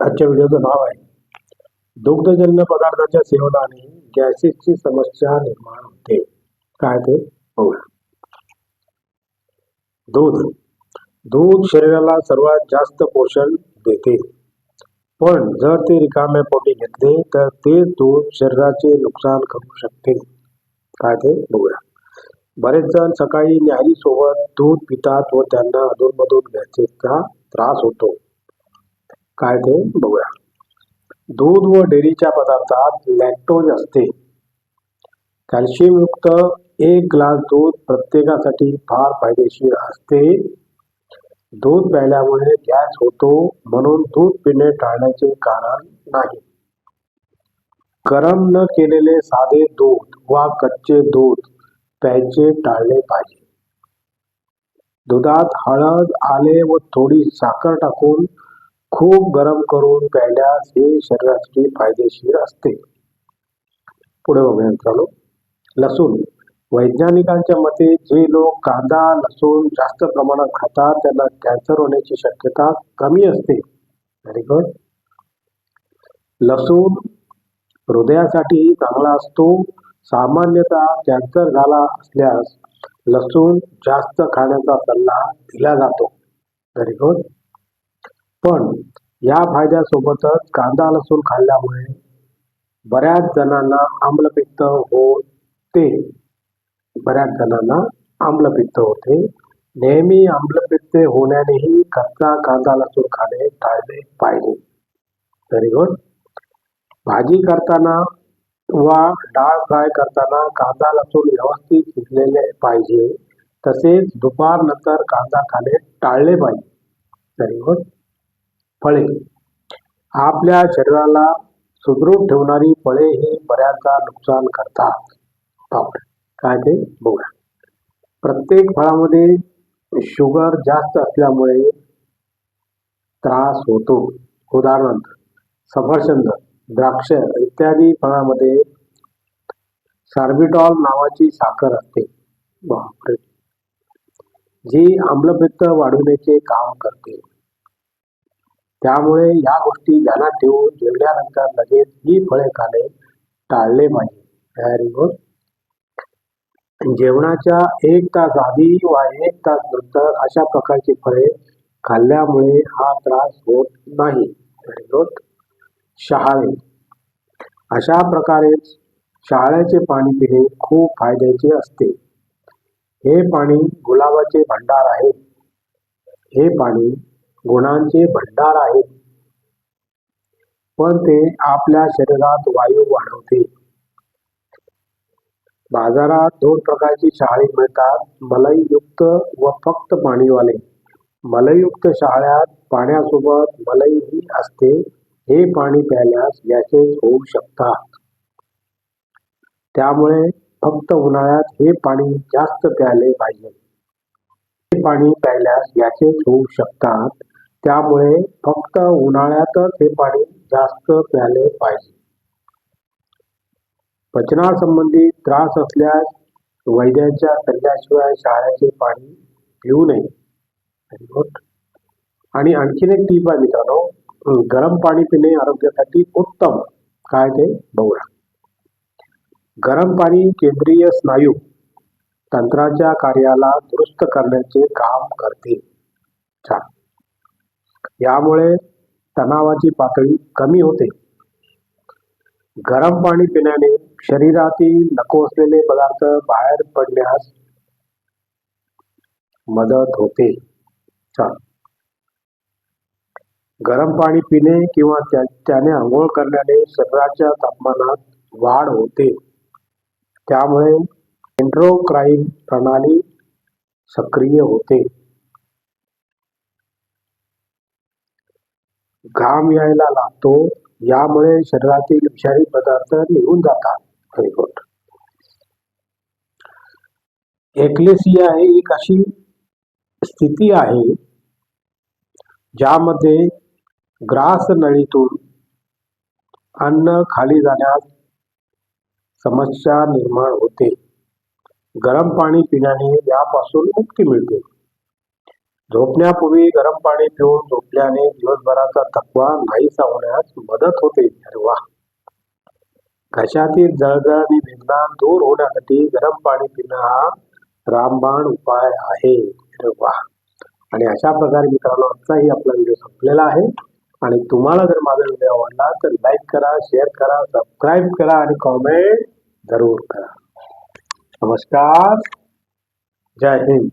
आजच्या व्हिडिओचं नाव आहे. दुग्धजन्य पदार्थाच्या सेवनाने गॅसेसची समस्या निर्माण होते. काय ते? बघूया दूध. दूध शरीराला सर्वात जास्त पोषण देते. पण जर ते रिकाम्या पोटी घेतले तर ते दूध शरीराचे नुकसान करू शकते. काय ते? बघूया. बरेच जण सकाळी न्याहारी सोबत दूध पितात व त्यांना अधूनमधून गॅसेसचा त्रास होतो. काय ते बघूया. दूध व डेअरीच्या पदार्थात लॅक्टोज असते. कॅल्शियमयुक्त एक ग्लास दूध प्रत्येकासाठी फार फायदेशीर असते. दूध प्यायल्यामुळे गॅस होतो म्हणून दूध पिणे टाळण्याचे कारण नाही. गरम न केलेले साधे दूध वा कच्चे दूध प्यायचे टाळले पाहिजे. दुधात हळद आले व थोडी साखर टाकून खूप गरम करून प्यायल्यास हे शरीरासाठी फायदेशीर असते. पुढे बघूया मित्रांनो. लसूण. वैज्ञानिकांच्या मते जे लोक कांदा लसूण जास्त प्रमाणात खातात त्यांना कॅन्सर होण्याची शक्यता कमी असते. व्हेरी गुड लसूण हृदयासाठी चांगला असतो. सामान्यतः कॅन्सर झाला असल्यास लसूण जास्त खाण्याचा सल्ला दिला जातो. व्हेरी गुड पण या फायद्यासोबतच कांदा लसूण खाल्ल्यामुळे बऱ्याच जणांना आम्लपित्त होते. बऱ्याच जणांना आम्लपित्त होते. नेहमी आम्लपित्त होण्यानेही कच्चा कांदा लसूण खाणे टाळले पाहिजे. व्हेरी गुड भाजी करताना वा डाळ फ्राय करताना कांदा लसूण व्यवस्थित शिजलेले पाहिजे. तसेच दुपारनंतर कांदा खाणे टाळले पाहिजे. व्हेरी गुड फळे. आपल्या शरीराला सुदृढ ठेवणारी फळे हे बऱ्याचदा नुकसान करतात. पाहूया काय ते? बघूया. प्रत्येक फळामध्ये शुगर जास्त असल्यामुळे त्रास होतो. उदाहरणार्थ सफरचंद द्राक्ष इत्यादी फळामध्ये सार्बिटॉल नावाची साखर असते. बापरे! जी आम्लपित्त वाढवण्याचे काम करते. त्यामुळे या गोष्टी ध्यानात ठेवून जेवल्यानंतर लगेच ही फळे खाणे टाळले पाहिजे. Very good. जेवणाच्या एक तास आधी वा एक तास नंतर अशा प्रकारची फळे खाल्ल्यामुळे हा त्रास होत नाही. Very good. शहाळे अशा प्रकारे शहाळ्याचे पाणी पिणे खूप फायद्याचे असते. हे पाणी गुलाबाचे भांडार आहे. हे पाणी गुणांचे भंडार आहेत. पण ते आपल्या शरीरात वायू वाढवते. बाजारात दोन प्रकारची शहाळी मिळतात. मलईयुक्त व फक्त पाणीवाले. मलईयुक्त शहाळ्यात पाण्यासोबत मलईही असते. हे पाणी प्यायल्यास गॅसेस होऊ शकतात. त्यामुळे फक्त उन्हाळ्यात हे पाणी जास्त प्यायले पाहिजे. हे पाणी प्यायल्यास गॅसेस होऊ शकतात. त्यामुळे फक्त उन्हाळ्यातच हे पाणी जास्त प्यायले पाहिजे. पचनासंबंधी त्रास असल्यास वैद्याच्या सल्ल्याशिवाय शाळेचे पाणी पिऊ नये. आणि आणखीन एक टीप आहे मित्रांनो गरम पाणी पिणे आरोग्यासाठी उत्तम. काय ते? बघूया. गरम पाणी केंद्रीय स्नायू तंत्राच्या कार्याला दुरुस्त करण्याचे काम करते. छान. यामुळे तणावाची पातळी कमी होते. गरम पाणी पिण्याने शरीरातील नको असलेले पदार्थ बाहेर पडण्यास मदत होते. गरम पाणी पिणे किंवा त्या त्याने आंघोळ करण्याने शरीराच्या तापमानात वाढ होते. त्यामुळे एंड्रोक्राईन प्रणाली सक्रिय होते. घाम यायला लागतो यामुळे शरीरातील विषारी पदार्थ निघून जातात. Very good. ही एक अशी स्थिती आहे ज्यामध्ये ग्रास नळीतून अन्न खाली जाण्यास समस्या निर्माण होते. गरम पाणी पिण्याने यापासून मुक्ती मिळते. झोपण्यापूर्वी गरम पाणी पिऊन झोपल्याने दिवसभराचा थकवा नाहीसा होण्यास मदत होते. अरे वा! घशातील जळजळ आणि वेदना दूर होण्यासाठी गरम पाणी पिणं हा रामबाण उपाय आहे. अरे वा! आणि अशा प्रकारे मित्रांनो आजचाही आपला व्हिडिओ संपलेला आहे. आणि तुम्हाला जर माझा व्हिडिओ आवडला तर लाईक करा शेअर करा सबस्क्राईब करा आणि कॉमेंट जरूर करा. नमस्कार. जय हिंद.